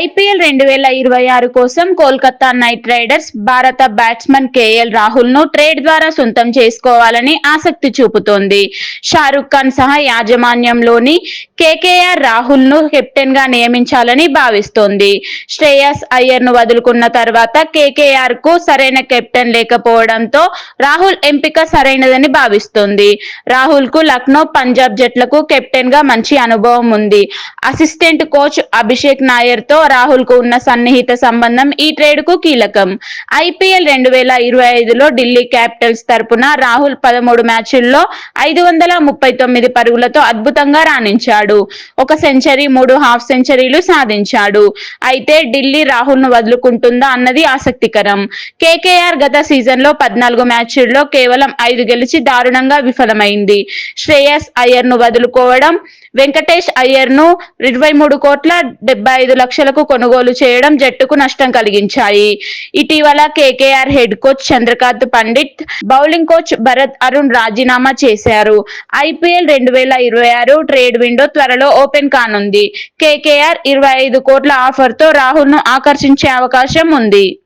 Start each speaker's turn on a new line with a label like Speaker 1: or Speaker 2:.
Speaker 1: IPL రెండు వేల ఇరవై ఆరు కోసం కోల్కతా నైట్ రైడర్స్ భారత బ్యాట్స్మన్ కేఎల్ రాహుల్ను ట్రేడ్ ద్వారా సొంతం చేసుకోవాలని ఆసక్తి చూపుతోంది. షారుఖ్ ఖాన్ సహా యాజమాన్యంలోని కేకేఆర్ రాహుల్ను కెప్టెన్గా నియమించాలని భావిస్తోంది. శ్రేయస్ అయ్యర్ను వదులుకున్న తర్వాత కేకేఆర్కు సరైన కెప్టెన్ లేకపోవడంతో రాహుల్ ఎంపిక సరైనదని భావిస్తోంది. రాహుల్కు లక్నో పంజాబ్ జట్లకు కెప్టెన్గా మంచి అనుభవం ఉంది. అసిస్టెంట్ కోచ్ అభిషేక్ నాయర్తో రాహుల్కు ఉన్న సన్నిహిత సంబంధం ఈ ట్రేడ్కు కీలకం. ఐపీఎల్ రెండు వేల ఇరవై ఐదులో ఢిల్లీ క్యాపిటల్స్ తరపున రాహుల్ పదమూడు మ్యాచుల్లో ఐదు వందల ముప్పై తొమ్మిది పరుగులతో అద్భుతంగా రాణించాడు. ఒక సెంచరీ మూడు హాఫ్ సెంచరీలు సాధించాడు. అయితే ఢిల్లీ రాహుల్ను వదులుకుంటుందా అన్నది ఆసక్తికరం. కేకేఆర్ గత సీజన్లో పద్నాలుగు మ్యాచుల్లో కేవలం ఐదు గెలిచి దారుణంగా విఫలమైంది. శ్రేయస్ అయ్యర్ను వదులుకోవడం వెంకటేష్ అయ్యర్ను ఇరవై మూడు కోట్ల డెబ్బై ఐదు లక్షలకు కొనుగోలు చేయడం జట్టుకు నష్టం కలిగించాయి. ఇటీవల KKR head coach Chandrakant Pandit bowling coach Bharat Arun రాజీనామా చేశారు. ఐపీఎల్ రెండు వేల ఇరవై ఆరు ట్రేడ్ విండో త్వరలో ఓపెన్ కానుంది. కేకేఆర్ ఇరవై ఐదు కోట్ల ఆఫర్తో రాహుల్ను ఆకర్షించే అవకాశం ఉంది.